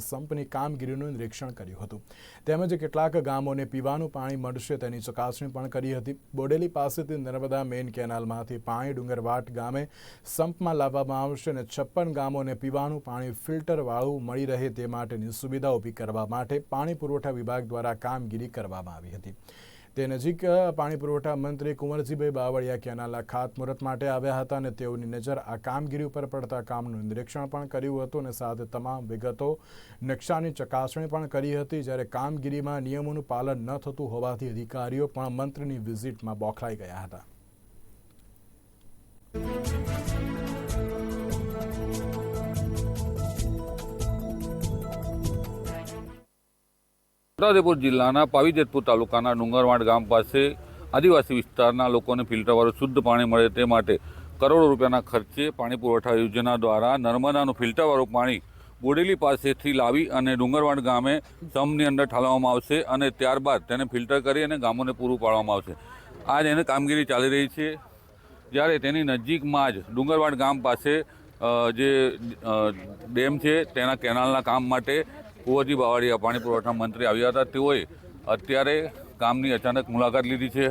સંપની કામગીરીનું નિરીક્ષણ કર્યું હતું. તેમજ કેટલાક ગામોને પીવાનું પાણી મળશે તેની ચકાસણી પણ કરી હતી. બોડેલી પાસેથી નર્મદા મેઇન કેનાલમાંથી પાણી ડુંગરવાટ ગામે સંપમાં લાવવામાં આવશે અને છપ્પન ગામોને પીવાનું પાણી ફિલ્ટરવાળું મળી રહે તે માટેની સુવિધા ઊભી કરવા માટે પાણી પુરવઠા વિભાગ દ્વારા કામગીરી કરવામાં આવી હતી. તે નજીક પાણી પુરવઠા મંત્રી કુંવરજીભાઈ બાવળિયા કેનાલના ખાતમુહૂર્ત માટે આવ્યા હતા અને તેઓની નજર આ કામગીરી ઉપર પડતા કામનું નિરીક્ષણ પણ કર્યું હતું અને સાથે તમામ વિગતો, નકશાની ચકાસણી પણ કરી હતી. જ્યારે કામગીરીમાં નિયમોનું પાલન ન થતું હોવાથી અધિકારીઓ પણ મંત્રીની વિઝિટમાં બોખલાઈ ગયા હતા. છોટાઉદેપુર જિલ્લાના પાવીજેતપુર તાલુકાના ડુંગરવાડ ગામ પાસે આદિવાસી વિસ્તારના લોકોને ફિલ્ટરવાળું શુદ્ધ પાણી મળે તે માટે કરોડો રૂપિયાના ખર્ચે પાણી પુરવઠા યોજના દ્વારા નર્મદાનું ફિલ્ટરવાળું પાણી બોડેલી પાસેથી લાવી અને ડુંગરવાડ ગામે સમની અંદર ઠાલવવામાં આવશે અને ત્યારબાદ તેને ફિલ્ટર કરી અને ગામોને પૂરું પાડવામાં આવશે. આજ એને કામગીરી ચાલી રહી છે. જ્યારે તેની નજીકમાં જ ડુંગરવાડ ગામ પાસે જે ડેમ છે, તેના કેનાલના કામ માટે કુંવરજી બાવળિયા પાણી પુરવઠા મંત્રી આવ્યા હતા. તેઓએ અત્યારે ગામની અચાનક મુલાકાત લીધી છે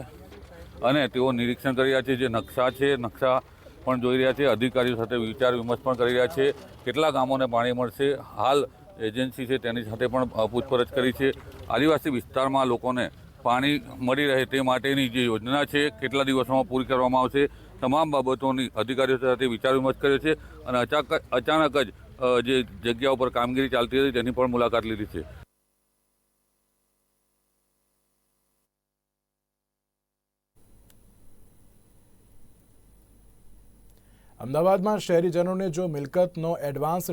અને તેઓ નિરીક્ષણ કરી રહ્યા છે જે નકશા છે. નકશા પણ જોઈ રહ્યા છે. અધિકારીઓ સાથે વિચાર વિમર્શ પણ કરી રહ્યા છે. કેટલા ગામોને પાણી મળશે? હાલ એજન્સી છે તેની સાથે પણ પૂછપરછ કરી છે. આદિવાસી વિસ્તારમાં લોકોને પાણી મળી રહે તે માટેની જે યોજના છે, કેટલા દિવસોમાં પૂરી કરવામાં આવશે, તમામ બાબતોની અધિકારીઓ સાથે વિચાર વિમર્શ કર્યો છે અને અચાનક જ જે જગ્યા ઉપર કામગીરી ચાલતી હતી તેની પણ મુલાકાત લીધી છે. અમદાવાદમાં શહેરીજનોને જો મિલકતનો એડવાન્સ